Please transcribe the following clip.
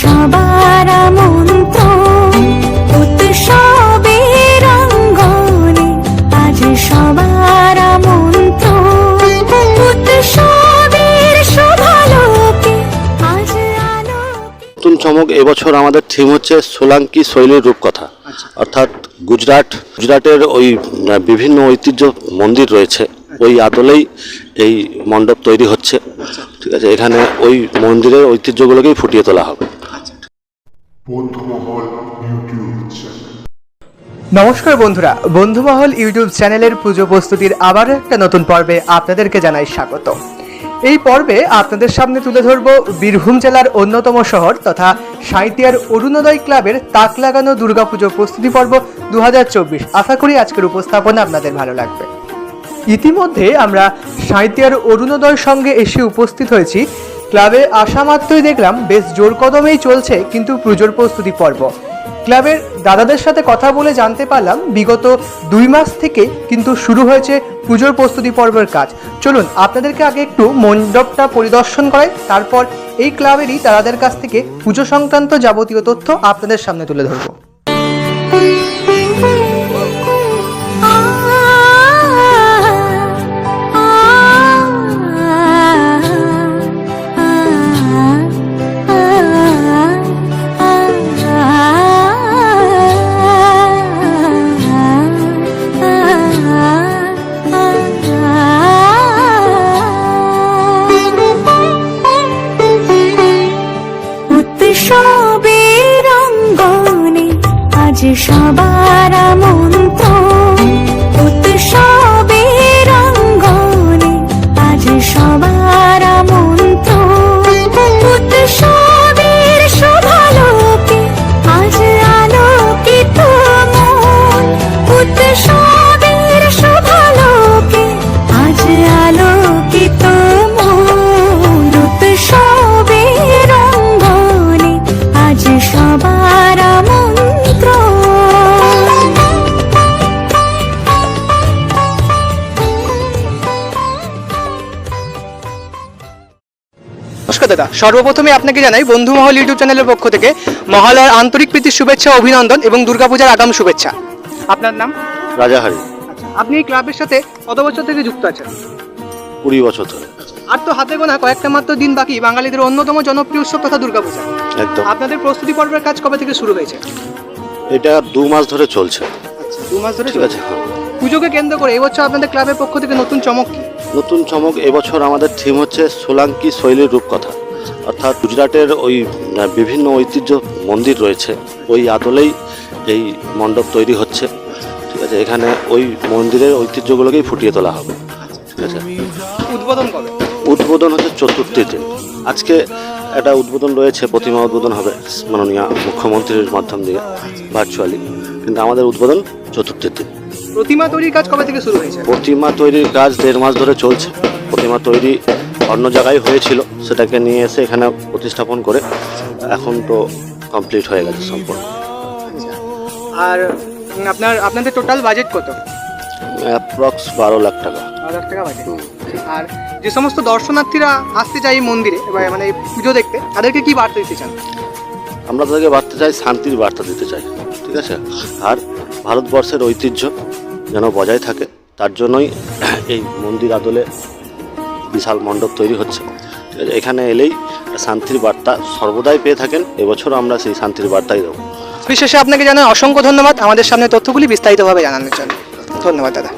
সবার মন্ত্র উৎসবের অঙ্গনে আজ সবার মন্ত্র উৎসবের শোভালোকে আজ নতুন চমক এবছর আমাদের থিম হচ্ছে সোলাঙ্কি শৈলীর রূপকথা। অর্থাৎ গুজরাট গুজরাটের ওই বিভিন্ন ঐতিহ্য মন্দির রয়েছে। ওই আদলেই এই মণ্ডপ তৈরি হচ্ছে। ঠিক আছে এখানে ওই মন্দিরের ঐতিহ্যগুলোকেই ফুটিয়ে তোলা হবে। বন্ধুমহল ইউটিউব চ্যানেল। নমস্কার বন্ধুরা, বন্ধুমহল ইউটিউব চ্যানেলের পুজো প্রস্তুতির আবার একটা নতুন পর্বে আপনাদেরকে জানাই স্বাগত। এই পর্বে আপনাদের সামনে তুলে ধরব বীরভূম জেলার অন্যতম শহর তথা সাঁইতিয়ার অরুণোদয় ক্লাবের তাক লাগানো দুর্গাপুজো প্রস্তুতি পর্ব দু হাজার চব্বিশ। আশা করি আজকের উপস্থাপনা আপনাদের ভালো লাগবে। ইতিমধ্যে আমরা সাঁইতিয়ার অরুণোদয়ের সঙ্গে এসে উপস্থিত হয়েছি ক্লাবে আসা মাত্রই দেখলাম বেশ জোর কদমেই চলছে কিন্তু পুজোর প্রস্তুতি পর্ব। ক্লাবের দাদাদের সাথে কথা বলে জানতে পারলাম বিগত দুই মাস থেকে কিন্তু শুরু হয়েছে পুজোর প্রস্তুতি পর্বের কাজ। চলুন, আপনাদেরকে আগে একটু মণ্ডপটা পরিদর্শন করাই, তারপর এই ক্লাবেরই দাদাদের কাছ থেকে পুজো সংক্রান্ত যাবতীয় তথ্য আপনাদের সামনে তুলে ধরবো। সবার মন্ত্র নমস্কার দাদা সর্বপ্রথমে আপনাকে জানাই বন্ধু মহল ইউটিউব চ্যানেলের পক্ষ থেকে মহালয়ার আন্তরিক প্রীতির শুভেচ্ছা অভিনন্দন এবং দুর্গাপূজার আগাম শুভেচ্ছা। আপনার নাম? রাজাহারি আপনি এই ক্লাবের সাথে কত বছর থেকে যুক্ত আছেন? কুড়ি বছর ধরে। আর তো হাতে গোনা কয়েকটা মাত্র দিন বাকি বাঙালিদের অন্যতম জনপ্রিয় উৎসব তথা দুর্গাপূজা। একদম। আপনাদের প্রস্তুতি পর্বের কাজ কবে থেকে শুরু হয়েছে? এটা দু মাস ধরে চলছে। দু মাস ধরে আছে হ্যাঁ। পুজোকে কেন্দ্র করে এবছর আপনাদের ক্লাবের পক্ষ থেকে নতুন চমক কি? নতুন চমক এবছর আমাদের থিম হচ্ছে সোলাঙ্কি শৈলীর রূপকথা। অর্থাৎ গুজরাটের ওই বিভিন্ন ঐতিহ্য মন্দির রয়েছে। ওই আদলেই এই মণ্ডপ তৈরি হচ্ছে। ঠিক আছে এখানে ওই মন্দিরের ঐতিহ্যগুলোকেই ফুটিয়ে তোলা হবে। ঠিক আছে। উদ্বোধন কবে? উদ্বোধন হচ্ছে চতুর্থীর দিন। আজকে একটা উদ্বোধন রয়েছে প্রতিমা উদ্বোধন হবে মাননীয় মুখ্যমন্ত্রীর মাধ্যম দিয়ে ভার্চুয়ালি কিন্তু আমাদের উদ্বোধন চতুর্থীর দিন। প্রতিমা তৈরির কাজ কবে থেকে শুরু হয়েছে? প্রতিমা তৈরির কাজ দেড় মাস ধরে চলছে। প্রতিমা তৈরি অন্য জায়গায় হয়েছিল সেটাকে নিয়ে এসে এখানে প্রতিস্থাপন করে এখন তো কমপ্লিট হয়ে গেছে সম্পূর্ণ। আর আপনার আপনাদের টোটাল বাজেট কত? অ্যাপ্রক্স বারো লাখ টাকা। হাজার টাকা বাজেট আর যে সমস্ত দর্শনার্থীরা আসতে চায় এই মন্দিরে মানে পুজো দেখতে তাদেরকে কি বার্তা দিতে চান? আমরা তাদেরকে বার্তা চাই শান্তির বার্তা দিতে চাই ঠিক আছে? আর ভারতবর্ষের ঐতিহ্য যেন বজায় থাকে, তার জন্যই এই মন্দির আদলে বিশাল মণ্ডপ তৈরি হচ্ছে। এখানে এলেই শান্তির বার্তা সর্বদাই পেয়ে থাকেন, এবছর আমরা সেই শান্তির বার্তাই দেবো। বিশেষে আপনাকে জানাই অসংখ্য ধন্যবাদ। আমাদের সামনে তথ্যগুলি বিস্তারিতভাবে জানানোর জন্য। ধন্যবাদ, দাদা।